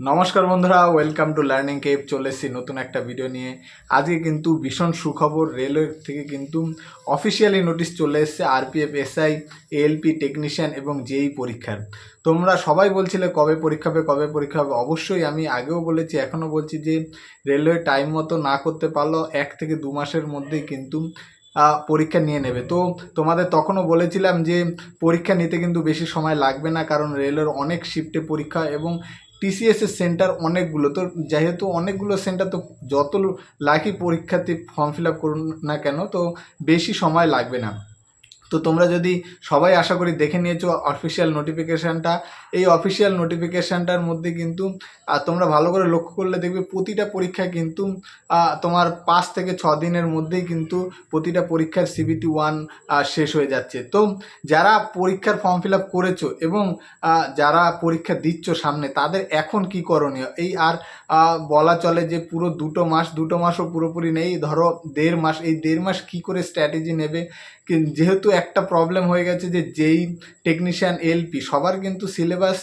নমস্কার বন্ধুরা welcome to learning Cape চলে এসেছি নতুন একটা ভিডিও নিয়ে। আজকে কিন্তু ভীষণ সুখবর রেলওয়ে থেকে কিন্তু অফিসিয়ালি নোটিশ চলে এসেছে আরপিএফ এসআই এএলপি টেকনিশিয়ান এবং জেই পরীক্ষার। তোমরা সবাই বলছিলে কবে পরীক্ষা হবে, কবে পরীক্ষা হবে। অবশ্যই আমি আগেও বলেছি এখনও বলছি যে রেলওয়ে টাইম মতো না করতে পারলেও এক থেকে দু মাসের মধ্যেই কিন্তু পরীক্ষা নিয়ে নেবে। তো তোমাদের তখনও বলেছিলাম যে পরীক্ষা নিতে কিন্তু বেশি সময় লাগবে না, কারণ রেলের অনেক শিফটে পরীক্ষা এবং টিসিএস এর সেন্টার অনেকগুলো, তো যেহেতু অনেকগুলো সেন্টার তো যত লাখই পরীক্ষার্থী ফর্ম ফিল আপ করুন না কেন, তো বেশি সময় লাগবে না। তো তোমরা যদি সবাই আশা করি দেখে নিয়েছো অফিসিয়াল নোটিফিকেশানটা এই অফিসিয়াল নোটিফিকেশানটার মধ্যে কিন্তু তোমরা ভালো করে লক্ষ্য করলে দেখবে প্রতিটা পরীক্ষা কিন্তু তোমার পাঁচ থেকে ছ দিনের মধ্যেই কিন্তু প্রতিটা পরীক্ষার সিবিটি ওয়ান শেষ হয়ে যাচ্ছে। তো যারা পরীক্ষার ফর্ম ফিল আপ করেছ এবং যারা পরীক্ষা দিচ্ছ সামনে, তাদের এখন কি করণীয়? এই আর বলা চলে যে পুরো দুটো মাস, দুটো মাসও পুরোপুরি নেই, ধরো দেড় মাস, এই দেড় মাস কি করে স্ট্র্যাটেজি নেবে যেহেতু একটা প্রবলেম হয়ে গেছে যে যেই টেকনিশিয়ান এলপি সবার কিন্তু সিলেবাস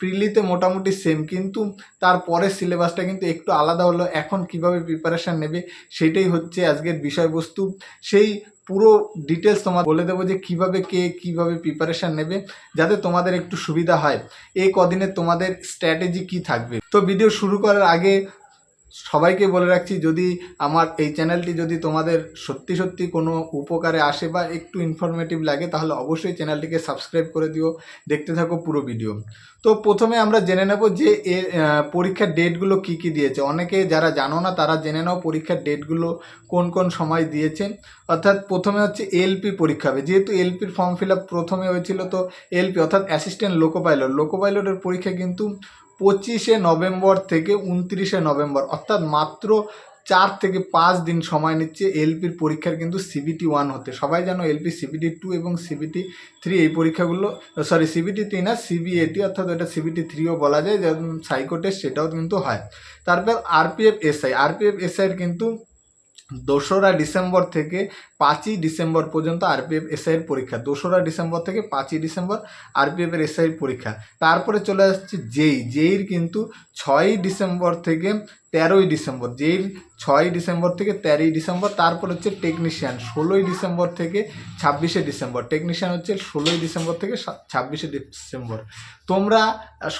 প্রিলিতে মোটামুটি সেম কিন্তু তারপরে সিলেবাসটা কিন্তু একটু আলাদা হলো। এখন কীভাবে প্রিপারেশান নেবে সেটাই হচ্ছে আজকের বিষয়বস্তু। সেই পুরো ডিটেলস তোমার বলে দেবো যে কীভাবে কে কীভাবে প্রিপারেশান নেবে, যাতে তোমাদের একটু সুবিধা হয়। এই কদিনে তোমাদের স্ট্র্যাটেজি কি থাকবে? তো ভিডিও শুরু করার আগে সবাইকে বলে রাখছি যদি আমার এই চ্যানেলটি যদি তোমাদের সত্যি সত্যি কোনো উপকারে আসে বা একটু ইনফরমেটিভ লাগে তাহলে অবশ্যই চ্যানেলটিকে সাবস্ক্রাইব করে দিও। দেখতে থাকো পুরো ভিডিও তো প্রথমে আমরা জেনে নেব যে আহ, পরীক্ষার ডেটগুলো কি কি দিয়েছে। অনেকে যারা জানো না তারা জেনে নাও পরীক্ষার ডেটগুলো কোন কোন সময় দিয়েছে। অর্থাৎ প্রথমে হচ্ছে এলপি পরীক্ষা হবে। যেহেতু এলপির ফর্ম ফিল আপ প্রথমে হয়েছিল তো এলপি অর্থাৎ অ্যাসিস্ট্যান্ট লোকো পাইলট লোকো পাইলটের পরীক্ষা কিন্তু পঁচিশে নভেম্বর থেকে উনত্রিশে নভেম্বর, অর্থাৎ মাত্র চার থেকে পাঁচ দিন সময় নিচ্ছে এলপির পরীক্ষার কিন্তু সিবিটি ওয়ান হতে। সবাই জানো এলপি সিবিটি টু এবং সিবিটি থ্রি এই পরীক্ষাগুলো সরি সিবিটি থ্রি না, সিবিএটি, অর্থাৎ ওটা সিবিটি থ্রিও বলা যায়, যেমন সাইকো টেস্ট সেটাও কিন্তু হয়। তারপর আরপিএফ এসআই আরপিএফ এসআইয়ের কিন্তু দোসরা ডিসেম্বর থেকে পাঁচই ডিসেম্বর পর্যন্ত আরপিএফ এসআইয়ের পরীক্ষা। দোসরা ডিসেম্বর থেকে পাঁচই ডিসেম্বর আরপিএফ এর এসআইয়ের পরীক্ষা। তারপরে চলে আসছে জেই। জেইর কিন্তু ছয়ই ডিসেম্বর থেকে তেরোই ডিসেম্বর, যেই ছয়ই ডিসেম্বর থেকে তেরোই ডিসেম্বর, তারপর হচ্ছে টেকনিশিয়ান ষোলোই ডিসেম্বর থেকে ছাব্বিশে ডিসেম্বর। টেকনিশিয়ান হচ্ছে ষোলোই ডিসেম্বর থেকে ছাব্বিশে ডিসেম্বর। তোমরা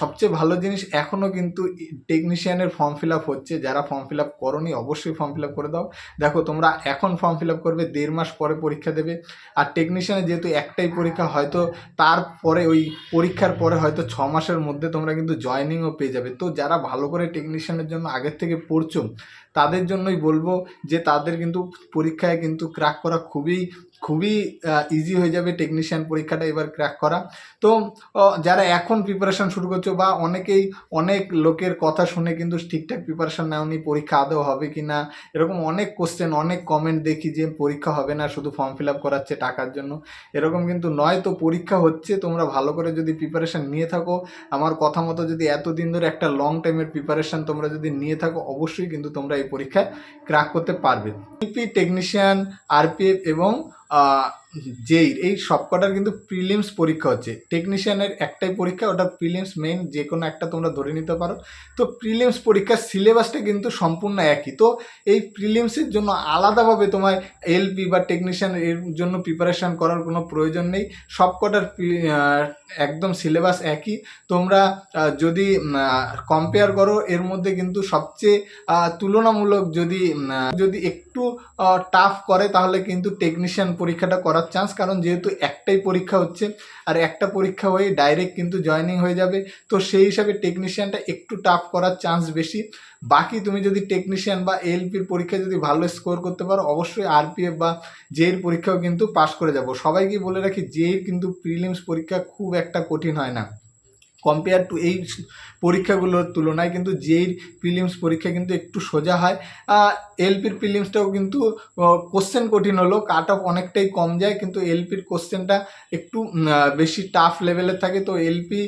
সবচেয়ে ভালো জিনিস এখনও কিন্তু টেকনিশিয়ানের ফর্ম ফিল আপ হচ্ছে। যারা ফর্ম ফিল আপ করনি, অবশ্যই ফর্ম ফিল আপ করে দাও। দেখো, তোমরা এখন ফর্ম ফিল আপ করবে, দেড় মাস পরে পরীক্ষা দেবে। আর টেকনিশিয়ানের যেহেতু একটাই পরীক্ষা, হয়তো তারপরে ওই পরীক্ষার পরে হয়তো ছ মাসের মধ্যে তোমরা কিন্তু জয়নিংও পেয়ে যাবে। তো যারা ভালো করে টেকনিশিয়ানের জন্য আগের থেকে পড়ছো তাদের জন্যই বলব যে তাদের কিন্তু পরীক্ষায় কিন্তু ক্র্যাক করা খুবই খুবই ইজি হয়ে যাবে টেকনিশিয়ান পরীক্ষাটা এবার ক্র্যাক করা। তো যারা এখন প্রিপারেশন শুরু করছ বা অনেকেই অনেক লোকের কথা শুনে কিন্তু ঠিকঠাক প্রিপারেশন নেওনি, পরীক্ষা আদৌ হবে কি না এরকম অনেক কোশ্চেন অনেক কমেন্ট দেখি যে পরীক্ষা হবে না, শুধু ফর্ম ফিল আপ করাচ্ছে টাকার জন্য। এরকম কিন্তু নয় তো পরীক্ষা হচ্ছে, তোমরা ভালো করে যদি প্রিপারেশন নিয়ে থাকো, আমার কথা মতো যদি এতদিন ধরে একটা লং টাইমের প্রিপারেশন তোমরা যদি নিয়ে থাকো, অবশ্যই কিন্তু তোমরা এই পরীক্ষায় ক্র্যাক করতে পারবে। টেকনিশিয়ান আরপিএফ এবং uh, জেইর এই সবকটার কিন্তু প্রিলিমস পরীক্ষা হচ্ছে। টেকনিশিয়ানের একটাই পরীক্ষা, ওটা প্রিলিমস মেইন যে কোনো একটা তোমরা ধরে নিতে পারো। তো প্রিলিমস পরীক্ষার সিলেবাসটা কিন্তু সম্পূর্ণ একই। তো এই প্রিলিমসের জন্য আলাদাভাবে তোমার এলপি বা টেকনিশিয়ান এর জন্য প্রিপারেশান করার কোনো প্রয়োজন নেই। সবকটার একদম সিলেবাস একই। তোমরা যদি কম্পেয়ার করো, এর মধ্যে কিন্তু সবচেয়ে তুলনামূলক যদি যদি একটু টাফ করে, তাহলে কিন্তু টেকনিশিয়ান পরীক্ষাটা করার চান্স কারণ যেহেতু একটাই পরীক্ষা হচ্ছে, আর একটা পরীক্ষা হয়ে ডাইরেক্ট কিন্তু জয়নিং হয়ে যাবে। তো সেই হিসাবে টেকনিশিয়ানটা একটু টাফ করার চান্স বেশি। বাকি তুমি যদি টেকনিশিয়ান বা এলপির পরীক্ষা যদি ভালো স্কোর করতে পারো, অবশ্যই আরপিএফ বা জেইর পরীক্ষাও কিন্তু পাশ করে যাব। সবাইকে বলে রাখি জেইর কিন্তু প্রিলিমস পরীক্ষা খুব একটা কঠিন হয় না। কম্পেয়ার টু এই পরীক্ষাগুলোর তুলনায় কিন্তু জেইর প্রিলিমস পরীক্ষা কিন্তু একটু সোজা হয়। এলপির প্রিলিমসটাও কিন্তু কোশ্চেন কঠিন হলো কাট অফ অনেকটাই কম যায়, কিন্তু এলপির কোশ্চেনটা একটু বেশি টাফ লেভেলের থাকে। তো এলপি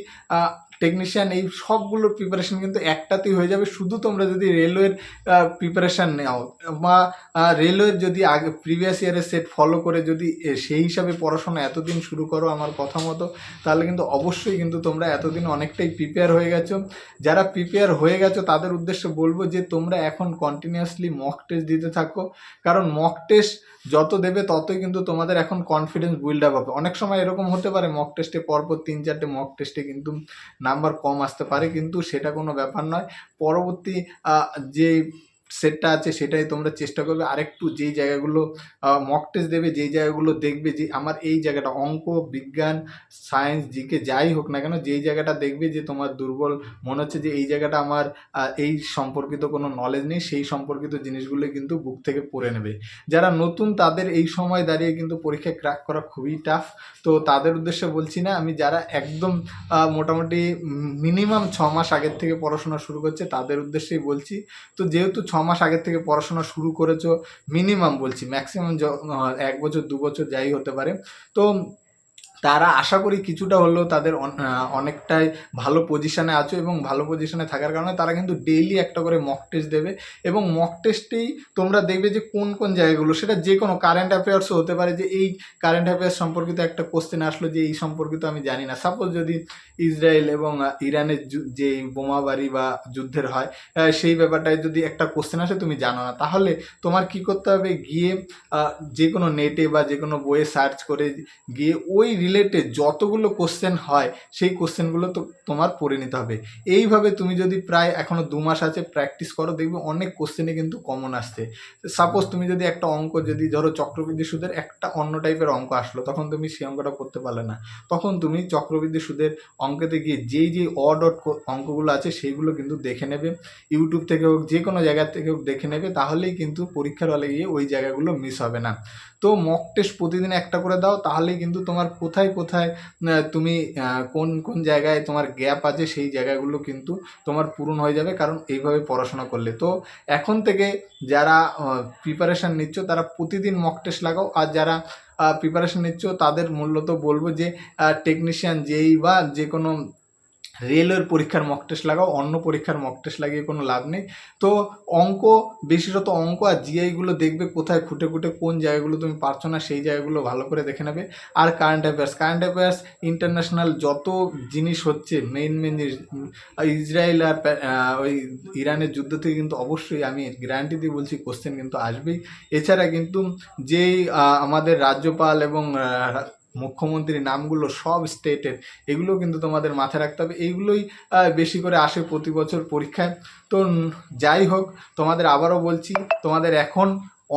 টেকনিশিয়ান এই সবগুলোর প্রিপারেশন কিন্তু একটাতেই হয়ে যাবে। শুধু তোমরা যদি রেলওয়ের প্রিপারেশান নেও বা রেলওয়ের যদি আগে প্রিভিয়াস ইয়ারের সেট ফলো করে যদি সেই হিসাবে পড়াশোনা এতদিন শুরু করো আমার কথা মতো, তাহলে কিন্তু অবশ্যই কিন্তু তোমরা এতদিন অনেকটাই প্রিপেয়ার হয়ে গেছো। যারা প্রিপেয়ার হয়ে গেছো, তাদের উদ্দেশ্যে বলব যে তোমরা এখন কন্টিনিউয়াসলি মক টেস্ট দিতে থাকো। কারণ মক টেস্ট যত দেবে ততই কিন্তু তোমাদের এখন কনফিডেন্স বিল্ড আপ হবে। অনেক সময় এরকম হতে পারে মক টেস্টে পরপর তিন চারটে মক টেস্টে কিন্তু নাম্বার কম আসতে পারে, কিন্তু সেটা কোনো ব্যাপার নয়। পরবর্তী যে সেটটা আছে সেটাই তোমরা চেষ্টা করবে। আরেকটু যেই জায়গাগুলো মক টেস্ট দেবে যেই জায়গাগুলো দেখবে যে আমার এই জায়গাটা অঙ্ক, বিজ্ঞান সায়েন্স জিকে যাই হোক না কেন যেই জায়গাটা দেখবে যে তোমার দুর্বল, মনে হচ্ছে যে এই জায়গাটা আমার এই সম্পর্কিত কোনো নলেজ নেই, সেই সম্পর্কিত জিনিসগুলো কিন্তু বুক থেকে পড়ে নেবে। যারা নতুন তাদের এই সময় দাঁড়িয়ে কিন্তু পরীক্ষায় ক্র্যাক করা খুবই টাফ তো তাদের উদ্দেশ্যে বলছি না, আমি যারা একদম মোটামুটি মিনিমাম ছ মাস আগের থেকে পড়াশোনা শুরু করছে, তাদের উদ্দেশ্যেই বলছি। তো যেহেতু ছ মাস আগের থেকে পড়াশোনা শুরু করেছ মিনিমাম বলছি ম্যাক্সিমাম এক বছর, দু বছর যাই হতে পারে। তো তারা আশা করি কিছুটা হলেও তাদের অনেকটাই ভালো পজিশানে আছো এবং ভালো পজিশানে থাকার কারণে তারা কিন্তু ডেইলি একটা করে মক টেস্ট দেবে এবং মক টেস্টেই তোমরা দেখবে যে কোন কোন জায়গাগুলো, সেটা যে কোনো কারেন্ট অ্যাফেয়ার্সও হতে পারে যে এই কারেন্ট অ্যাফেয়ার্স সম্পর্কিত একটা কোশ্চেন আসলো যে এই সম্পর্কিত আমি জানি না। সাপোজ যদি ইসরায়েল এবং ইরানের যে বোমাবাড়ি বা যুদ্ধের হয় সেই ব্যাপারটায় যদি একটা কোশ্চেন আসে তুমি জানো না। তাহলে তোমার কি করতে হবে? গিয়ে যে কোনো নেটে বা যে কোনো বইয়ে সার্চ করে গিয়ে ওই রিলেটেড যতগুলো কোশ্চেন হয়, সেই কোশ্চেনগুলো তো তোমার পড়ে নিতে হবে। এইভাবে তুমি যদি প্রায় এখনও দু মাস আছে প্র্যাকটিস করো, দেখবে অনেক কোশ্চেনে কিন্তু কমন আসছে। সাপোজ তুমি যদি একটা অঙ্ক যদি ধরো চক্রবৃদ্ধি সুদের একটা অন্য টাইপের অঙ্ক আসলো, তখন তুমি সেই অঙ্কটা করতে পারলে না। তখন তুমি চক্রবৃদ্ধি সুদের অঙ্কেতে গিয়ে যেই যেই অড অড অঙ্কগুলো আছে, সেইগুলো কিন্তু দেখে নেবে। ইউটিউব থেকে হোক, যে কোনো জায়গা থেকে হোক দেখে নেবে, তাহলেই কিন্তু পরীক্ষার হলে গিয়ে ওই জায়গাগুলো মিস হবে না। তো মক টেস্ট প্রতিদিন একটা করে দাও, তাহলেই কিন্তু তোমার কোথায় কোথায় কোথায় তুমি কোন কোন জায়গায় তোমার গ্যাপ আছে সেই জায়গাগুলো কিন্তু তোমার পূরণ হয়ে যাবে কারণ এইভাবে পড়াশোনা করলে। তো এখন থেকে যারা প্রিপারেশান নিচ্ছ তারা প্রতিদিন মক টেস্ট লাগাও আর যারা প্রিপারেশান নিচ্ছ তাদের মূলত বলব যে টেকনিশিয়ান যেই বা যে কোনো রেলের পরীক্ষার মক টেস্ট লাগাও, অন্য পরীক্ষার মক টেস্ট লাগিয়ে কোনো লাভ নেই। তো অঙ্ক, বিশেষত অঙ্ক আর জিআইগুলো দেখবে কোথায় খুঁটে খুঁটে কোন জায়গাগুলো তুমি পারছ না, সেই জায়গাগুলো ভালো করে দেখে নেবে। আর current affairs current affairs international যত জিনিস হচ্ছে মেইন মেইন জিনিস ইসরায়েল আর ওই ইরানের যুদ্ধ থেকে কিন্তু অবশ্যই আমি গ্যারান্টি দিয়ে বলছি কোশ্চেন কিন্তু আসবেই। এছাড়া কিন্তু যেই আমাদের রাজ্যপাল এবং মুখ্যমন্ত্রীর নামগুলো সব স্টেটের এগুলো কিন্তু তোমাদের মাথায় রাখতে হবে। এইগুলোই বেশি করে আসে প্রতি বছর পরীক্ষায়। তো যাই হোক, তোমাদের আবারও বলছি, তোমাদের এখন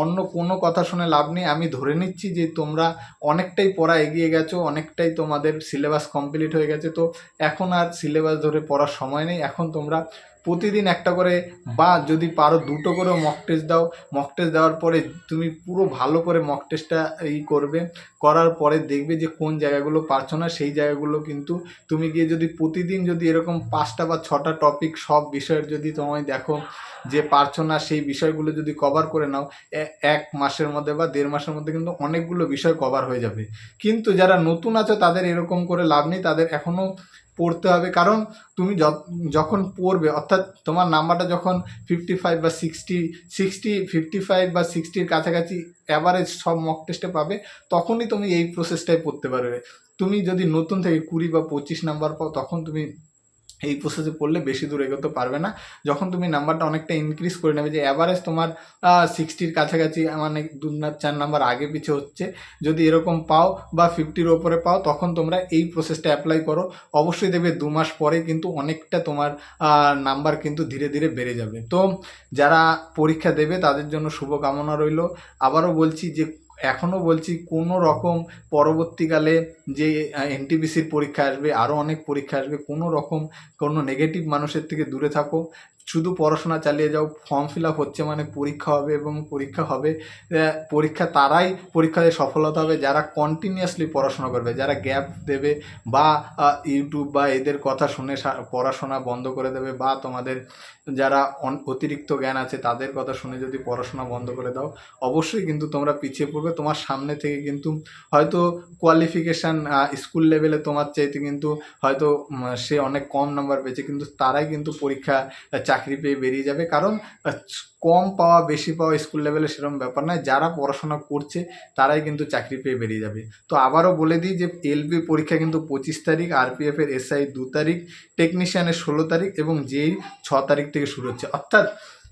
অন্য কোনো কথা শুনে লাভ নেই। আমি ধরে নিচ্ছি যে তোমরা অনেকটাই পড়া এগিয়ে গেছো, অনেকটাই তোমাদের সিলেবাস কমপ্লিট হয়ে গেছে। তো এখন আর সিলেবাস ধরে পড়ার সময় নেই। এখন তোমরা প্রতিদিন একটা করে বা যদি পারো দুটো করেও মক টেস্ট দাও মক টেস্ট দেওয়ার পরে তুমি পুরো ভালো করে মক টেস্টটা ই করবে, করার পরে দেখবে যে কোন জায়গাগুলো পারছ না, সেই জায়গাগুলো কিন্তু তুমি গিয়ে যদি প্রতিদিন যদি এরকম পাঁচটা বা ছটা টপিক সব বিষয়ের যদি তোমায় দেখো যে পারছ না, সেই বিষয়গুলো যদি কভার করে নাও এক মাসের মধ্যে বা দেড় মাসের মধ্যে কিন্তু অনেকগুলো বিষয় কভার হয়ে যাবে। কিন্তু যারা নতুন আছো তাদের এরকম করে লাভ নেই, তাদের এখনও পড়তে হবে। কারণ তুমি যখন পড়বে, অর্থাৎ তোমার নাম্বারটা যখন ফিফটি ফাইভ বা সিক্সটি সিক্সটি ফিফটি ফাইভ বা সিক্সটির কাছাকাছি অ্যাভারেজ সব মক টেস্টে পাবে, তখনই তুমি এই প্রসেসটাই পড়তে পারবে। তুমি যদি নতুন থেকে কুড়ি বা পঁচিশ নাম্বার পাও, তখন তুমি এই প্রসেসে পড়লে বেশি দূর এগোতে পারবে না। যখন তুমি নাম্বারটা অনেকটা ইনক্রিজ করে নেবে যে অ্যাভারেজ তোমার সিক্সটির কাছাকাছি মানে দু চার নাম্বার আগে পিছে হচ্ছে, যদি এরকম পাও বা ফিফটির ওপরে পাও, তখন তোমরা এই প্রসেসটা অ্যাপ্লাই করো। অবশ্যই দেখবে দু মাস পরে কিন্তু অনেকটা তোমার নাম্বার কিন্তু ধীরে ধীরে বেড়ে যাবে। তো যারা পরীক্ষা দেবে, তাদের জন্য শুভকামনা রইল। আবারও বলছি যে এখনও বলছি কোনো রকম পরবর্তীকালে যে এনটিপিসির পরীক্ষা আসবে আরও অনেক পরীক্ষা আসবে, কোনো রকম কোনো নেগেটিভ মানুষের থেকে দূরে থাকো। শুধু পড়াশোনা চালিয়ে যাও ফর্ম ফিল আপ হচ্ছে মানে পরীক্ষা হবে এবং পরীক্ষা হবে পরীক্ষা তারাই পরীক্ষায় সফলতা হবে যারা কন্টিনিউয়াসলি পড়াশোনা করবে, যারা গ্যাপ দেবে বা ইউটিউব বা এদের কথা শুনে পড়াশোনা বন্ধ করে দেবে বা তোমাদের যারা অতিরিক্ত জ্ঞান আছে তাদের কথা শুনে যদি পড়াশোনা বন্ধ করে দাও, অবশ্যই কিন্তু তোমরা পিছিয়ে পড়বে, তোমার সামনে থেকে কিন্তু হয়তো কোয়ালিফিকেশান স্কুল লেভেলে তোমার চাইতে কিন্তু হয়তো সে অনেক কম নাম্বার পেয়েছে, কিন্তু তারাই কিন্তু পরীক্ষা চাকরি পেয়ে বেরিয়ে যাবে। কারণ কম পাওয়া, বেশি পাওয়া স্কুল লেভেলে সেরকম ব্যাপার নয়। যারা পড়াশোনা করছে, তারাই কিন্তু চাকরি পেয়ে বেরিয়ে যাবে। তো আবারও বলে দিই যে এলবি পরীক্ষা কিন্তু পঁচিশ তারিখ আরপিএফের এসআই দু তারিখ টেকনিশিয়ানের ষোলো তারিখ এবং যেই ছ তারিখ থেকে শুরু হচ্ছে। অর্থাৎ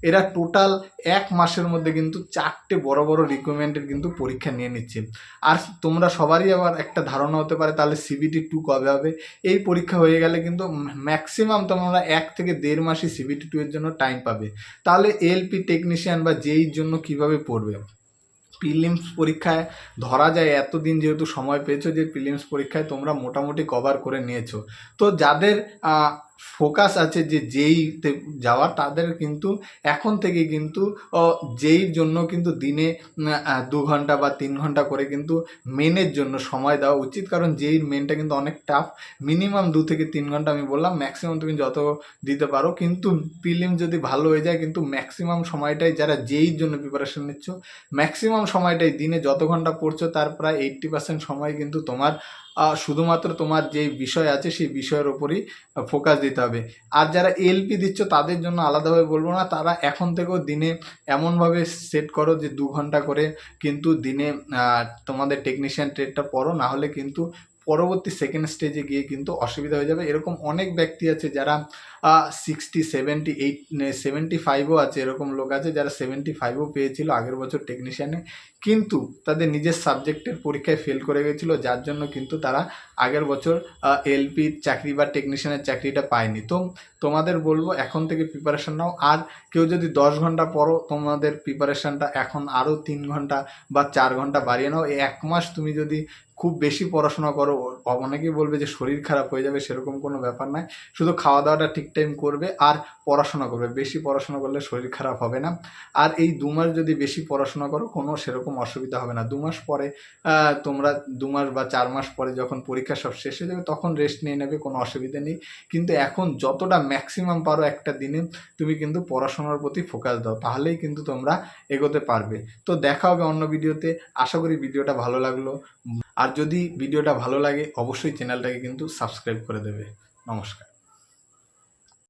এরা টোটাল এক মাসের মধ্যে কিন্তু চারটে বড় বড় রিকোয়ারমেন্টের কিন্তু পরীক্ষা নিয়ে নিচ্ছে। আর তোমরা সবারই আবার একটা ধারণা হতে পারে, তাহলে সিবিটি টু কবে হবে? এই পরীক্ষা হয়ে গেলে কিন্তু ম্যাক্সিমাম তোমরা এক থেকে দেড় মাসই সিবিটি টু এর জন্য টাইম পাবে। তাহলে এলপি টেকনিশিয়ান বা যেই জন্য কীভাবে পড়বে? প্রিলিমস পরীক্ষায় ধরা যায়, এতদিন যেহেতু সময় পেয়েছ যে প্রিলিমস পরীক্ষায় তোমরা মোটামুটি কভার করে নিয়েছো। তো যাদের ফোকাস আছে যে যেইতে যাওয়ার তাদের কিন্তু এখন থেকে কিন্তু যেই জন্য কিন্তু দিনে দু ঘণ্টা বা তিন ঘণ্টা করে কিন্তু মেনের জন্য সময় দেওয়া উচিত। কারণ যেই মেনটা কিন্তু অনেক টাফ মিনিমাম দু থেকে তিন ঘণ্টা আমি বললাম ম্যাক্সিমাম তুমি যত দিতে পারো। কিন্তু প্রিলিম যদি ভালো হয়ে যায়, কিন্তু ম্যাক্সিমাম সময়টাই যারা যেইর জন্য প্রিপারেশন নিচ্ছ ম্যাক্সিমাম সময়টাই দিনে যত ঘণ্টা পড়ছো, তার প্রায় এইট্টি পার্সেন্ট সময় কিন্তু তোমার শুধুমাত্র তোমার যে বিষয় আছে সেই বিষয়ের ওপরই ফোকাস দিতে হবে। আর যারা এলপি দিচ্ছ, তাদের জন্য আলাদাভাবে বলব না, তারা এখন থেকেও দিনে এমনভাবে সেট করো যে দু ঘণ্টা করে কিন্তু দিনে তোমাদের টেকনিশিয়ান ট্রেডটা পড়ো নাহলে কিন্তু পরবর্তী সেকেন্ড স্টেজে গিয়ে কিন্তু অসুবিধা হয়ে যাবে। এরকম অনেক ব্যক্তি আছে যারা সিক্সটি সেভেন্টি এইট সেভেন্টি ফাইভও আছে, এরকম লোক আছে যারা সেভেন্টি ফাইভও পেয়েছিল আগের বছর টেকনিশিয়ানে কিন্তু তাদের নিজের সাবজেক্টের পরীক্ষায় ফেল করে গেছিল, যার জন্য কিন্তু তারা আগের বছর এলপির চাকরি বা টেকনিশিয়ানের চাকরিটা পায়নি। তো তোমাদের বলব, এখন থেকে প্রিপারেশান নাও। আর কেউ যদি দশ ঘণ্টা পড়ো, তোমাদের প্রিপারেশনটা এখন আরও তিন ঘণ্টা বা চার ঘণ্টা বাড়িয়ে নাও। এই এক মাস তুমি যদি খুব বেশি পড়াশোনা করো অনেকেই বলবে যে শরীর খারাপ হয়ে যাবে, সেরকম কোনো ব্যাপার নয় শুধু খাওয়া দাওয়াটা ঠিক টাইম করবে আর পড়াশোনা করবে। বেশি পড়াশোনা করলে শরীর খারাপ হবে না। আর এই দু মাস যদি বেশি পড়াশোনা করো, কোনো সেরকম অসুবিধা হবে না। দু মাস পরে তোমরা দু মাস বা চার মাস পরে যখন পরীক্ষা সব শেষ হয়ে যাবে, তখন রেস্ট নিয়ে নেবে, কোনো অসুবিধা নেই। কিন্তু এখন যতটা ম্যাক্সিমাম পারো একটা দিনে, তুমি কিন্তু পড়াশোনার প্রতি ফোকাস দাও। তাহলেই কিন্তু তোমরা এগোতে পারবে। তো দেখা হবে অন্য ভিডিওতে আশা করি ভিডিওটা ভালো লাগল। আর যদি ভিডিওটা ভালো লাগে অবশ্যই চ্যানেলটাকে কিন্তু সাবস্ক্রাইব করে দেবে। নমস্কার।